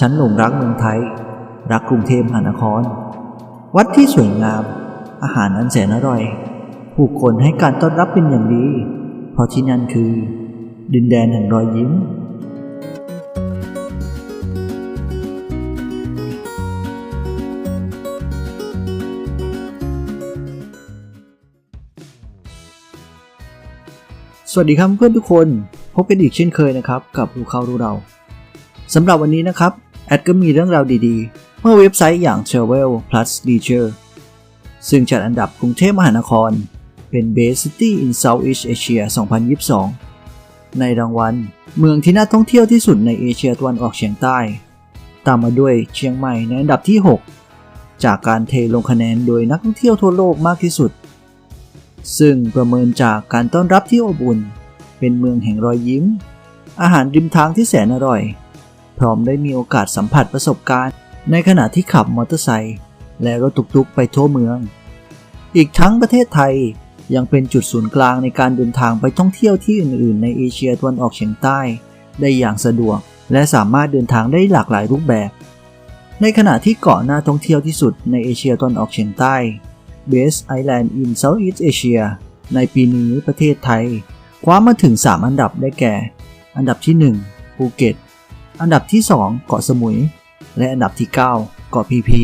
ฉันหลงรักเมืองไทย รักกรุงเทพมหานคร วัดที่สวยงาม อาหารอันแสนอร่อย ผู้คนให้การต้อนรับเป็นอย่างดี เพราะที่นั่นคือ ดินแดนแห่งรอยยิ้ม สวัสดีครับเพื่อนทุกคน พบกันอีกเช่นเคยนะครับ กับรู้เขารู้เราสำหรับวันนี้นะครับ แอดก็มีเรื่องราวดีๆ เมื่อเว็บไซต์อย่าง Travel Plus Leisure ซึ่งจัดอันดับกรุงเทพมหานคร เป็น Best City in Southeast Asia 2022 ในรางวัล เมืองที่น่าท่องเที่ยวที่สุดในเอเชียตะวันออกเฉียงใต้ ตามมาด้วยเชียงใหม่ในอันดับที่ 6 จากการเทลงคะแนนโดยนักท่องเที่ยวทั่วโลกมากที่สุด ซึ่งประเมินจากการต้อนรับที่อบอุ่น เป็นเมืองแห่งรอยยิ้ม อาหารริมทางที่แสนอร่อย พร้อมได้มีโอกาสสัมผัสประสบการณ์ ในขณะที่ขับมอเตอร์ไซค์และรถตุกๆ ไปทั่วเมือง อีกทั้งประเทศไทยยังเป็นจุดศูนย์กลางในการเดินทางไปท่องเที่ยวที่อื่นๆ ในเอเชียตะวันออกเฉียงใต้ ได้อย่างสะดวก และสามารถเดินทางได้หลากหลายรูปแบบ ในขณะที่เกาะน่าท่องเที่ยวที่สุดในเอเชียตะวันออกเฉียงใต้ Best Island in Southeast Asia ในปีนี้ประเทศไทย คว้ามาถึง 3 อันดับได้แก่ อันดับที่ 1 ภูเก็ต อันดับที่ 2 เกาะสมุย และอันดับที่ 9 เกาะพีพี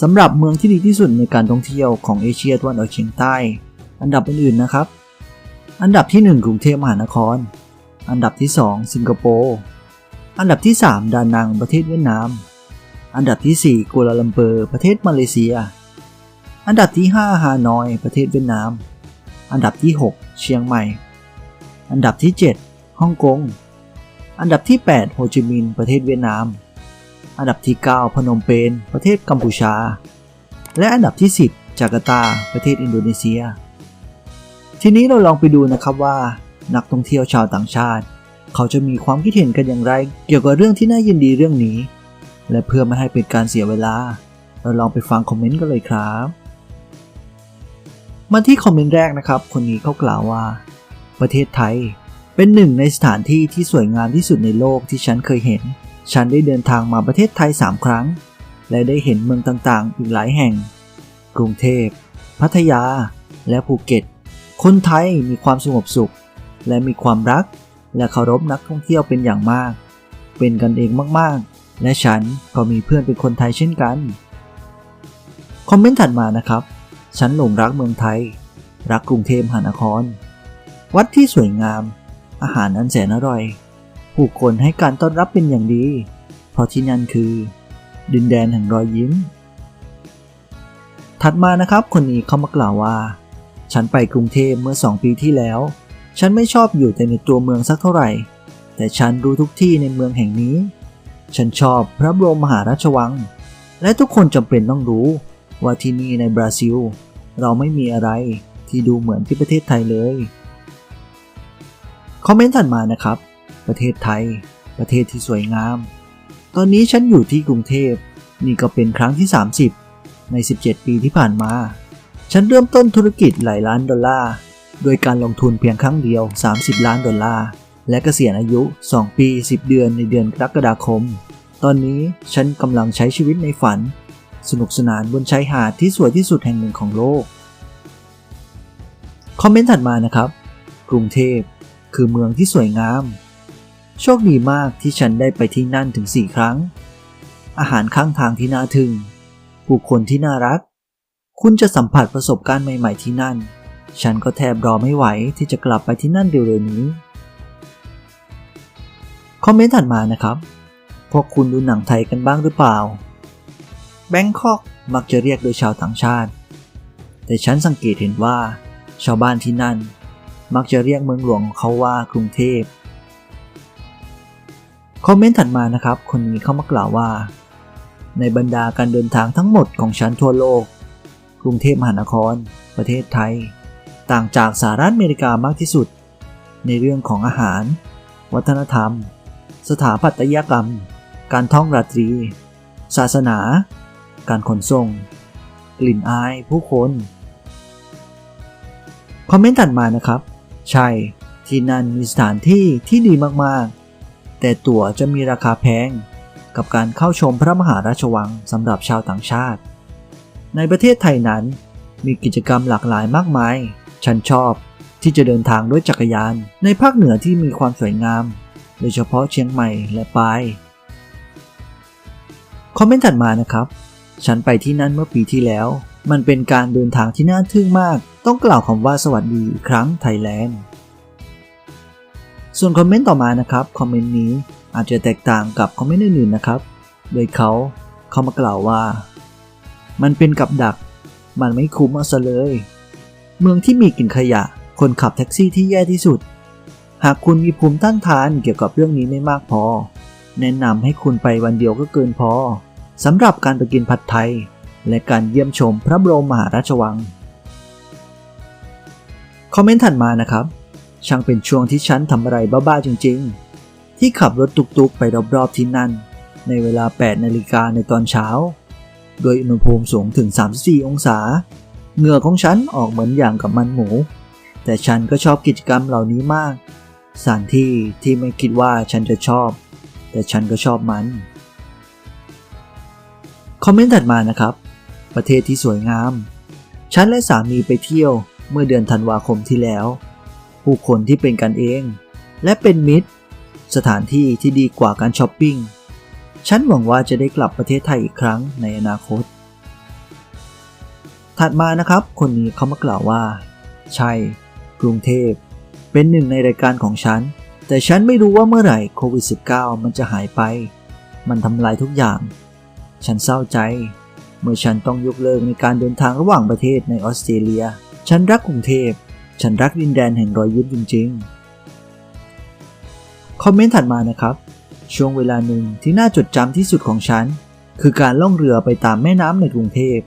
สำหรับเมืองที่ดีที่สุดในการท่องเที่ยวของเอเชียตะวันออกเฉียงใต้ อันดับอื่นๆนะครับ อันดับที่ 1 กรุงเทพมหานคร อันดับที่ 2 สิงคโปร์ อันดับที่ 3 ดานังประเทศเวียดนาม อันดับที่ 4 กัวลาลัมเปอร์ประเทศมาเลเซีย อันดับที่ 5 ฮานอย ประเทศเวียดนาม อันดับที่ 6 เชียงใหม่ อันดับที่ 7 ฮ่องกง อันดับที่ 8 โฮจิมินห์ประเทศเวียดนาม อันดับที่ 9 พนมเปญประเทศกัมพูชา และอันดับที่ 10 จาการ์ตา ประเทศอินโดนีเซีย ทีนี้เราลองไปดูนะครับว่า นักท่องเที่ยวชาวต่างชาติ เขาจะมีความคิดเห็นกันอย่างไร เกี่ยวกับเรื่องที่น่ายินดีเรื่องนี้ และเพื่อไม่ให้เป็นการเสียเวลา เราลองไปฟังคอมเมนต์กันเลยครับมาที่คอมเมนต์แรกนะครับ คนนี้เขากล่าวว่า ประเทศไทย เป็นหนึ่งในสถานที่ที่สวยงามที่สุดในโลกที่ฉันเคยเห็น ฉันได้เดินทางมาประเทศไทย 3 ครั้ง และได้เห็นเมืองต่างๆ อีกหลายแห่ง กรุงเทพ พัทยา และภูเก็ต คนไทยมีความสงบสุข และมีความรัก และเคารพนักท่องเที่ยวเป็นอย่างมาก เป็นกันเองมากๆ และฉันก็มีเพื่อนเป็นคนไทยเช่นกัน คอมเมนต์ถัดมานะครับ ฉันหลงรักเมืองไทย รักกรุงเทพมหานคร วัดที่สวยงาม อาหารอันแสนอร่อย ผู้คนให้การต้อนรับเป็นอย่างดี เพราะที่นั่นคือ ดินแดนแห่งรอยยิ้ม ถัดมานะครับ คนนี้เขามากล่าวว่า ฉันไปกรุงเทพเมื่อสองปีที่แล้ว ฉันไม่ชอบอยู่แต่ในตัวเมืองสักเท่าไหร่ แต่ฉันรู้ทุกที่ในเมืองแห่งนี้ ฉันชอบพระบรมมหาราชวัง และทุกคนจำเป็นต้องรู้ ว่าที่นี่ในบราซิล เราไม่มีอะไรที่ดูเหมือนที่ประเทศไทยเลย คอมเมนต์ถัดมานะครับ ประเทศไทย ประเทศที่สวยงาม ตอนนี้ฉันอยู่ที่กรุงเทพ นี่ก็เป็นครั้งที่ 30 ใน 17 ปีที่ผ่านมา ฉันเริ่มต้นธุรกิจหลายล้านดอลลาร์ โดยการลงทุนเพียงครั้งเดียว 30 ล้านดอลลาร์ และเกษียณอายุ 2 ปี 10 เดือนในเดือนกรกฎาคม ตอนนี้ฉันกำลังใช้ชีวิตในฝัน สนุกสนานบนชายหาดที่สวยที่สุดแห่งหนึ่งของโลก คอมเมนต์ถัดมานะครับ กรุงเทพ คือเมืองที่สวยงาม โชคดีมากที่ฉันได้ไปที่นั่นถึง4ครั้ง อาหารข้างทางที่น่าทึ่ง ผู้คนที่น่ารัก คุณจะสัมผัสประสบการณ์ใหม่ ๆ ที่นั่น ฉันก็แทบรอไม่ไหวที่จะกลับไปที่นั่นเร็วๆนี้ คอมเมนต์ถัดมานะครับ พวกคุณดูหนังไทยกันบ้างหรือเปล่า แบงคอกมักจะเรียกโดยชาวต่างชาติ แต่ฉันสังเกตเห็นว่า ชาวบ้านที่นั่น มักจะเรียกเมืองหลวงของเขาว่ากรุงเทพคอมเมนต์ถัดมานะครับ คนนี้เขามากล่าวว่า ในบรรดาการเดินทางทั้งหมดของฉันทั่วโลก กรุงเทพมหานคร ประเทศไทย ต่างจากสหรัฐอเมริกามากที่สุด ในเรื่องของอาหาร วัฒนธรรม สถาปัตยกรรม การท่องราตรี ศาสนา การขนส่ง กลิ่นอายผู้คน คอมเมนต์ถัดมานะครับ ใช่ ที่นั่นมีสถานที่ที่ดีมากๆ แต่ตั๋วจะมีราคาแพง กับการเข้าชมพระมหาราชวังสำหรับชาวต่างชาติ ในประเทศไทยนั้น มีกิจกรรมหลากหลายมากมาย ฉันชอบที่จะเดินทางด้วยจักรยาน ในภาคเหนือที่มีความสวยงาม โดยเฉพาะเชียงใหม่และปายคอมเมนต์ถัดมานะครับ ฉันไปที่นั่นเมื่อปีที่แล้ว มันเป็นการเดินทางที่น่าทึ่งมาก ต้องกล่าวคำว่าสวัสดีอีกครั้งไทยแลนด์ ส่วนคอมเมนต์ต่อมานะครับ คอมเมนต์นี้อาจจะแตกต่างกับคอมเมนต์อื่นๆนะครับ โดยเขาเขามากล่าวว่า มันเป็นกับดัก มันไม่คุ้มเอาซะเลย เมืองที่มีกลิ่นขยะ คนขับแท็กซี่ที่แย่ที่สุด หากคุณมีภูมิต้านทานเกี่ยวกับเรื่องนี้ไม่มากพอ แนะนำให้คุณไปวันเดียวก็เกินพอสำหรับการไปกินผัดไทย และการเยี่ยมชมพระบรมมหาราชวัง อมเมนต์ถัดมานะครับ ช่างเป็นช่วงที่ฉันทำอะไรบ้าๆจริง ๆ ที่ขับรถตุกๆ ไปรอบๆที่นั่น ในเวลา 8 นาฬิกาในตอนเช้า โดยอุณหภูมิสูงถึง 34 องศา เหงื่อของฉันออกเหมือนอย่างกับมันหมู แต่ฉันก็ชอบกิจกรรมเหล่านี้มาก สถานที่ที่ไม่คิดว่าฉันจะชอบ แต่ฉันก็ชอบมัน คอมเมนต์ถัดมานะครับ ประเทศที่สวยงาม ฉันและสามีไปเที่ยว เมื่อเดือนธันวาคมที่แล้ว ผู้คนที่เป็นกันเอง และเป็นมิตร สถานที่ที่ดีกว่าการช้อปปิ้ง ฉันหวังว่าจะได้กลับประเทศไทยอีกครั้งในอนาคต ถัดมานะครับ คนนี้เขามากล่าวว่า ใช่ กรุงเทพ เป็นหนึ่งในรายการของฉัน แต่ฉันไม่รู้ว่าเมื่อไหร่โควิด -19 มันจะหายไป มันทำลายทุกอย่าง ฉันเศร้าใจเมื่อฉันต้องยกเลิกในการเดินทางระหว่างประเทศในออสเตรเลีย ฉันรักกรุงเทพ ฉันรักดินแดนแห่งรอยยิ้มจริง ๆ คอมเมนต์ถัดมานะครับ ช่วงเวลาหนึ่งที่น่าจดจำที่สุดของฉัน คือการล่องเรือไปตามแม่น้ำในกรุงเทพ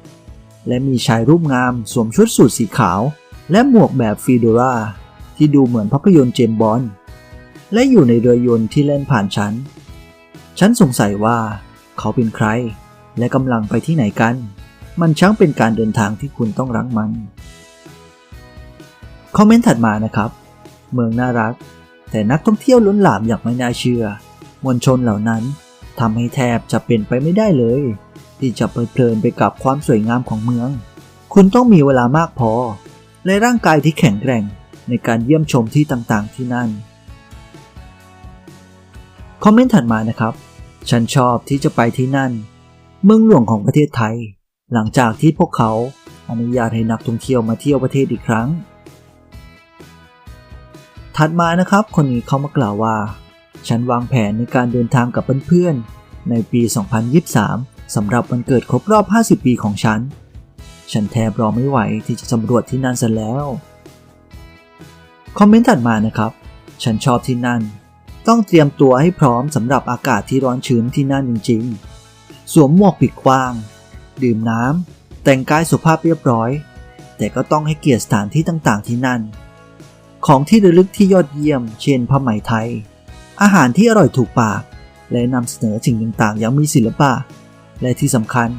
และมีชายรูปงามสวมชุดสูทสีขาว และหมวกแบบฟีโดราที่ดูเหมือนภาพยนตร์เจมบอนด์และอยู่ในเรือยนต์ที่เล่นผ่านฉัน ฉันสงสัยว่า เขาเป็นใคร และกำลังไปที่ไหนกัน มันช่างเป็นการเดินทางที่คุณต้องรักมัน คอมเมนต์ถัดมานะครับ เมืองน่ารัก แต่นักท่องเที่ยวล้นหลามอย่างไม่น่าเชื่อ มวลชนเหล่านั้นทำให้แทบจะเป็นไปไม่ได้เลย ที่จะเพลินไปกับความสวยงามของเมือง คุณต้องมีเวลามากพอ และร่างกายที่แข็งแกร่งในการเยี่ยมชมที่ต่างๆที่นั่นคอมเมนต์ถัดมานะครับ ฉันชอบที่จะไปที่นั่น เมืองหลวงของประเทศไทย หลังจากที่พวกเขาอนุญาตให้นักท่องเที่ยวมาเที่ยวประเทศอีกครั้ง ถัดมานะครับ คนนี้เขามากล่าวว่า ฉันวางแผนในการเดินทางกับเพื่อนๆ ในปี 2023 สำหรับวันเกิดครบรอบ 50 ปีของฉัน ฉันแทบรอไม่ไหวที่จะสำรวจที่นั่นซะแล้ว คอมเมนต์ถัดมานะครับ ฉันชอบที่นั่น ต้องเตรียมตัวให้พร้อมสำหรับอากาศที่ร้อนชื้นที่นั่นจริง ๆ สวมหมวกปิดกว้าง ดื่มน้ำแต่งกายสุภาพเรียบร้อย แต่ก็ต้องให้เกียรติสถานที่ต่างๆ ที่นั่น ของที่ระลึกที่ยอดเยี่ยม เช่นผ้าไหมไทย อาหารที่อร่อยถูกปาก และนำเสนอสิ่งต่างๆ อย่างมีศิลปะ และที่สำคัญ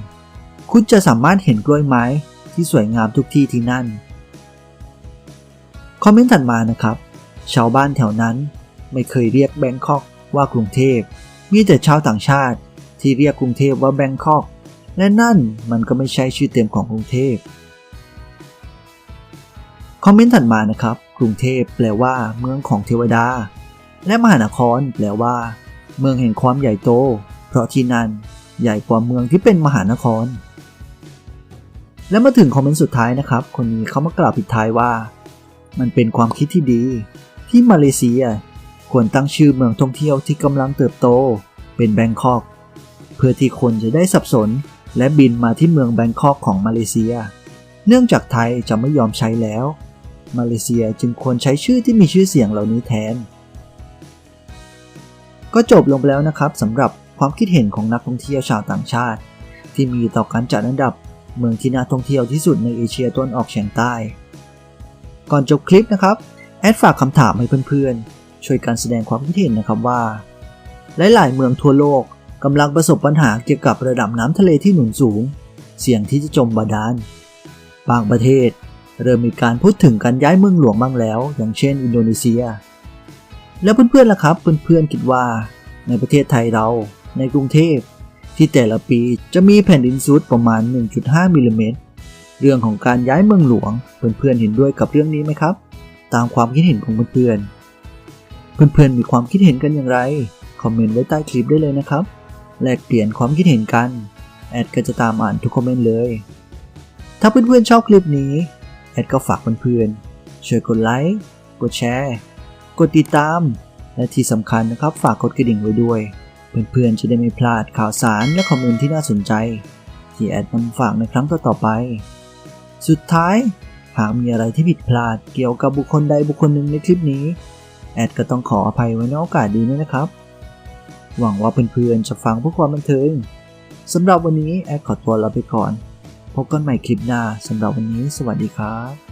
คุณจะสามารถเห็นกล้วยไม้ที่สวยงามทุกที่ที่นั่น คอมเมนต์ถัดมานะครับ ชาวบ้านแถวนั้นไม่เคยเรียกแบงคอกว่ากรุงเทพ มีแต่ชาวต่างชาติที่เรียกกรุงเทพว่าแบงคอก และนั่นมันก็ไม่ใช่ชื่อเต็มของกรุงเทพ คอมเมนต์ถัดมานะครับ กรุงเทพแปลว่า เมืองของเทวดา และมหานครแปลว่า เมืองแห่งความใหญ่โต เพราะที่นั่นใหญ่กว่าเมืองที่เป็นมหานคร และมาถึงคอมเมนต์สุดท้ายนะครับ คนนี้เขามากล่าวปิดท้ายว่า มันเป็นความคิดที่ดี ที่มาเลเซีย ควรตั้งชื่อเมืองท่องเที่ยวที่กำลังเติบโต เป็นแบงคอก เพื่อที่คนจะได้สับสน และบินมาที่เมืองแบงคอกของมาเลเซีย เนื่องจากไทยจะไม่ยอมใช้แล้ว มาเลเซียจึงควรใช้ชื่อที่มีชื่อเสียงเหล่านี้แทน ก็จบลงไปแล้วนะครับสำหรับความคิดเห็นของนักท่องเที่ยวชาวต่างชาติ ที่มีต่อการจัดอันดับเมืองที่น่าท่องเที่ยวที่สุดในเอเชียตะวันออกเฉียงใต้ ก่อนจบคลิปนะครับแอดฝากคำถามให้เพื่อนๆ ช่วยกันแสดงความคิดเห็นนะครับว่า หลายๆ เมืองทั่วโลกกำลังประสบปัญหาเกี่ยวกับระดับน้ำทะเลที่หนุนสูง เสี่ยงที่จะจมบาดาล บางประเทศ เริ่มมีการพูดถึงการย้ายเมืองหลวงบ้างแล้ว อย่างเช่น อินโดนีเซีย แล้วเพื่อนๆล่ะครับ เพื่อนๆคิดว่า ในประเทศไทยเราในกรุงเทพ ที่แต่ละปีจะมีแผ่นดินซุดประมาณ 1.5มิลลิเมตรเรื่องของการย้ายเมืองหลวง เพื่อนๆเห็นด้วยกับเรื่องนี้ไหมครับ ตามความคิดเห็นของเพื่อนๆเพื่อนๆมีความคิดเห็นกันอย่างไรคอมเมนต์ไว้ใต้คลิปได้เลยนะครับแลกเปลี่ยนความคิดเห็นกัน แอดก็จะตามอ่านทุกคอมเมนต์เลย ถ้าเพื่อนๆชอบคลิปนี้ แอดก็ฝากเพื่อนๆช่วยกดไลค์กดแชร์กดติดตาม และที่สำคัญนะครับฝากกดกระดิ่งไว้ด้วย เพื่อนๆจะได้ไม่พลาดข่าวสารและคอมเมนต์ที่น่าสนใจ ที่แอดนำฝากในครั้งต่อๆไป สุดท้ายหากมีอะไรที่ผิดพลาดเกี่ยวกับบุคคลใดบุคคลหนึ่งในคลิปนี้ แอดก็ต้องขออภัยไว้ในโอกาสดีนะครับ หวังว่าเพื่อนๆจะฟังเพื่อความบันเทิงสำหรับวันนี้แอดขอตัวลาไปก่อน พบกันใหม่คลิปหน้าสำหรับวันนี้ สวัสดีครับ